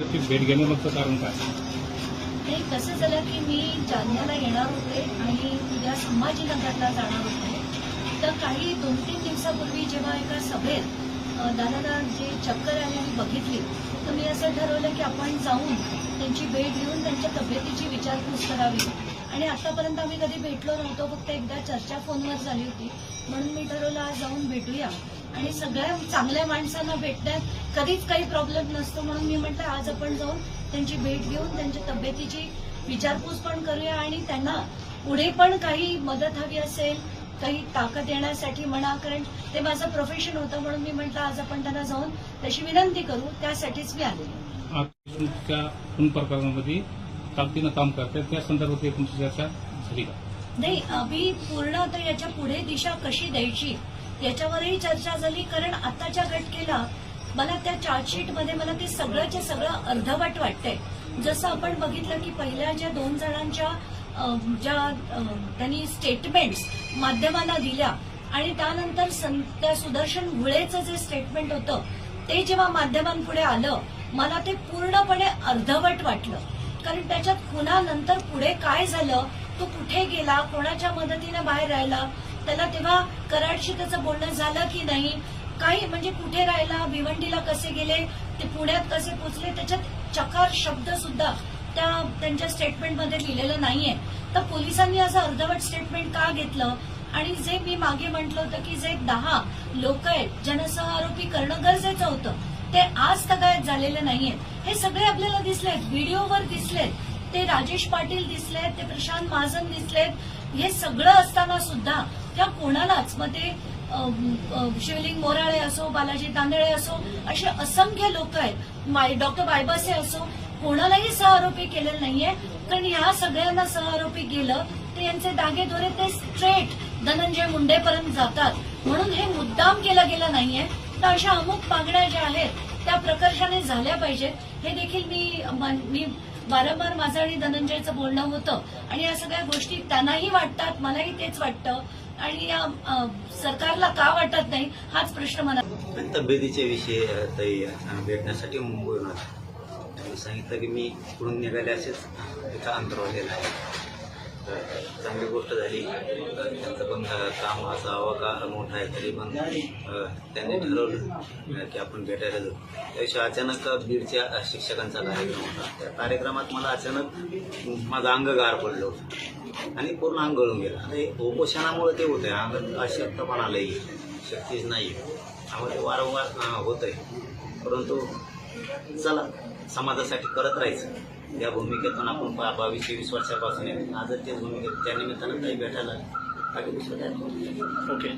भेट घेण्यामागचं कारण काय? नाही कसं झालं की मी जालन्याला येणार होते आणि उद्या संभाजीनगरला जाणार होते. तर काही दोन तीन दिवसापूर्वी जेव्हा एका सभेत दादाला जे चक्कर आलेली बघितली तर मी असं ठरवलं की आपण जाऊन त्यांची भेट घेऊन त्यांच्या तब्येतीची विचारपूस करावी. आणि आतापर्यंत आम्ही कधी भेटलो नव्हतो फक्त एकदा चर्चा फोनवर झाली होती. म्हणून मी ठरवलं आज जाऊन भेटूया. आणि सगळ्या चांगल्या माणसांना भेटण्यात कधीच काही प्रॉब्लेम नसतो. म्हणून मी म्हटलं आज आपण जाऊन त्यांची भेट घेऊन त्यांच्या तब्येतीची विचारपूस पण करूया आणि त्यांना पुढे पण काही मदत हवी असेल काही ताकद येण्यासाठी म्हणा. कारण ते माझं प्रोफेशन होतं म्हणून मी म्हटलं आज आपण त्यांना जाऊन तशी विनंती करू. त्यासाठीच मी आलेली खून प्रकरणामध्ये ताकदीनं काम करतात त्या संदर्भात तुमची चर्चा झाली का? नाही आम्ही पूर्ण आता याच्यापुढे दिशा कशी द्यायची याच्यावरही चर्चा झाली कारण आताच्या घटकेला मला त्या चार्जशीटमध्ये मला ते सगळंच्या सगळं अर्धवट वाटतंय. जसं आपण बघितलं की पहिल्या ज्या दोन जणांच्या ज्या त्यांनी स्टेटमेंट्स माध्यमाला दिल्या आणि त्यानंतर सं- त्या सुदर्शन घुळेचं जे स्टेटमेंट होतं ते जेव्हा माध्यमांपुढे आलं मला ते पूर्णपणे अर्धवट वाटलं. कारण त्याच्यात पुन्हा नंतर पुढे काय झालं तो कुठे गेला कोणाच्या मदतीने बाहेर राहिला त्याला तेव्हा कराडशी त्याचं बोलणं झालं की नाही? काही म्हणजे कुठे राहिला? भिवंडीला कसे गेले? ते पुण्यात कसे पोचले? त्याच्यात चकार शब्द सुद्धा त्या त्यांच्या स्टेटमेंटमध्ये लिहिलेलं नाहीये. तर पोलिसांनी असं अर्धवट स्टेटमेंट का घेतलं? आणि जे मी मागे म्हटलं होतं की जे दहा लोक आहेत ज्यांना आरोपी करणं गरजेचं होतं ते आज तगायत झालेले नाहीयेत हे सगळे आपल्याला दिसलेत व्हिडिओवर दिसलेत. ते राजेश पाटील दिसलेत ते प्रशांत महाजन दिसलेत. हे सगळं असताना सुद्धा त्या कोणालाच मग ते शिवलिंग मोराळे असो बालाजी तांदळे असो असे असंख्य लोक आहेत. डॉक्टर बायबासे असो कोणालाही सहआरोपी केलेलं नाहीये. कारण ह्या सगळ्यांना सहआरोपी गेलं तर यांचे दागेदोरे ते स्ट्रेट धनंजय मुंडेपर्यंत जातात. म्हणून हे मुद्दाम केलं गेलं नाहीये. तर अशा अमुक मागण्या ज्या आहेत त्या प्रकर्षाने झाल्या पाहिजेत. हे देखील मी मी वारंवार माझं आणि धनंजयचं बोलणं होतं. आणि या सगळ्या गोष्टी त्यांनाही वाटतात मलाही तेच वाटतं. आणि या सरकारला का वाटत नाही हाच प्रश्न मला तब्येतीच्या विषयी ताई भेटण्यासाठी मुंबईहून आलो. सांगितलं की मी इकडून निघाले असेच तिथं अंतरवलेलं आहे. चांगली गोष्ट झाली. त्यांचं पण अ, काम असं आवाका मोठा आहे तरी पण त्यांनी ठरवलं की आपण भेटायला जाऊ. त्याविषयी अचानक बीडच्या शिक्षकांचा कार्यक्रम होता. त्या कार्यक्रमात मला अचानक माझं अंग गार पडलं होतं. आणि पूर्ण अंग गळून गेलं. आणि उपोषणामुळे ते होतं अंग अशक्तपणा लई शक्तीच नाही त्यामुळे ते वारंवार होत आहे परंतु चला समाजासाठी करत राहायचं. या भूमिकेतून आपण बावीस तेवीस वर्षापासून आहे. आजच तेच भूमिकेत त्या निमित्तानं काही भेटायला ओके